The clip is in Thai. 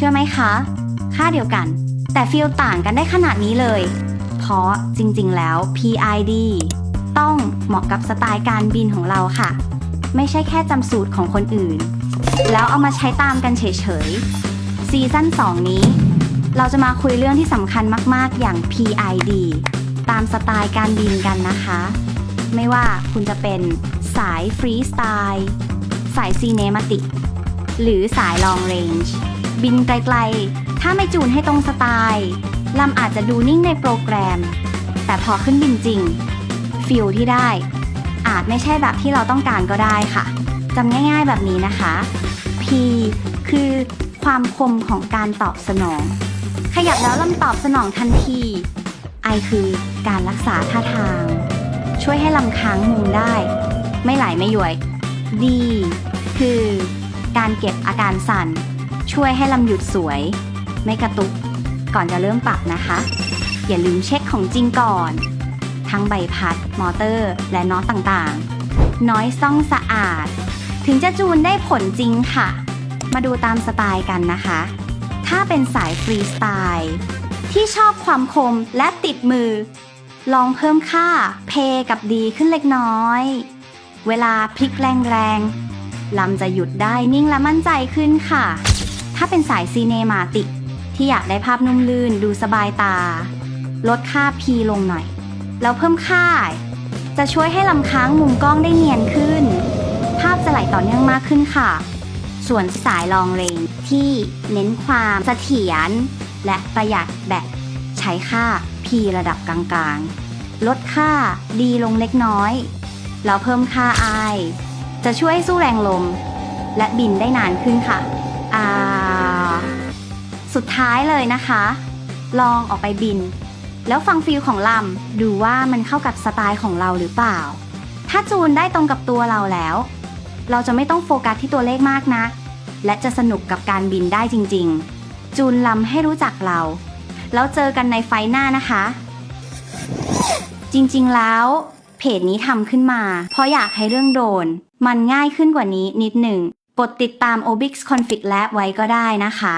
เชื่อไหมคะ ค่าเดียวกัน แต่ฟีลต่างกันได้ขนาดนี้เลย เพราะจริงๆแล้ว PID ต้องเหมาะกับสไตล์การบินของเราค่ะ ไม่ใช่แค่จำสูตรของคนอื่น แล้วเอามาใช้ตามกันเฉยๆ ซีซั่น 2 นี้ เราจะมาคุยเรื่องที่สำคัญมากๆ อย่าง PID ตามสไตล์การบินกันนะคะ ไม่ว่าคุณจะเป็นสายฟรีสไตล์ สายซีเนมาติก หรือสายลองเรนจ์ บินไกลๆ ถ้าไม่จูนให้ตรงสไตล์ลำอาจจะดูนิ่งในโปรแกรม แต่พอขึ้นบินจริง ฟิลที่ได้ อาจไม่ใช่แบบที่เราต้องการก็ได้ค่ะจำง่ายๆแบบนี้นะคะ P คือความคมของการตอบสนอง ขยับแล้วลำตอบสนองทันที I คือการรักษาท่าทาง ช่วยให้ลำค้างมุมได้ ไม่ไหลไม่ย้วย D คือการเก็บอาการสั่น ช่วยให้ลำหยุดสวย ไม่กระตุก ก่อนจะเริ่มปรับนะคะ อย่าลืมเช็คของจริงก่อน ทั้งใบพัด มอเตอร์ และน็อตต่างๆ น้อยซ่องสะอาด ถึงจะจูนได้ผลจริงค่ะ มาดูตามสไตล์กันนะคะ ถ้าเป็นสายฟรีสไตล์ที่ชอบความคมและติดมือ ลองเพิ่มค่าเพกับดีขึ้นเล็กน้อย เวลาพลิกแรงๆลำจะหยุดได้นิ่งและมั่นใจขึ้นค่ะ ถ้าเป็นสายซีเนมาติก ที่อยากได้ภาพนุ่มลื่นดูสบายตา ลดค่า P ลงหน่อย แล้วเพิ่มค่า จะช่วยให้ลำค้างมุมกล้องได้เนียนขึ้น ภาพจะไหลต่อเนื่องมากขึ้นค่ะ ส่วนสายลองเลนที่เน้นความเสถียรและประหยัดแบตใช้ค่า P ระดับกลางๆ ลดค่าดีลงเล็กน้อย แล้วเพิ่มค่า I จะช่วยสู้แรงลม และบินได้นานขึ้นค่ะอ่า สุดท้ายเลยนะคะ ลองออกไปบิน แล้วฟังฟีลของลำดูว่ามันเข้ากับสไตล์ของเราหรือเปล่า ถ้าจูนได้ตรงกับตัวเราแล้ว เราจะไม่ต้องโฟกัสที่ตัวเลขมากนะ และจะสนุกกับการบินได้จริง ๆ จูนลำให้รู้จักเรา แล้วเจอกันในไฟหน้านะคะ จริงๆแล้ว เพจนี้ทำขึ้นมา เพราะอยากให้เรื่องโดน มันง่ายขึ้นกว่านี้นิดหนึ่งกดติดตาม Obix Config Lab ไว้ก็ได้นะคะ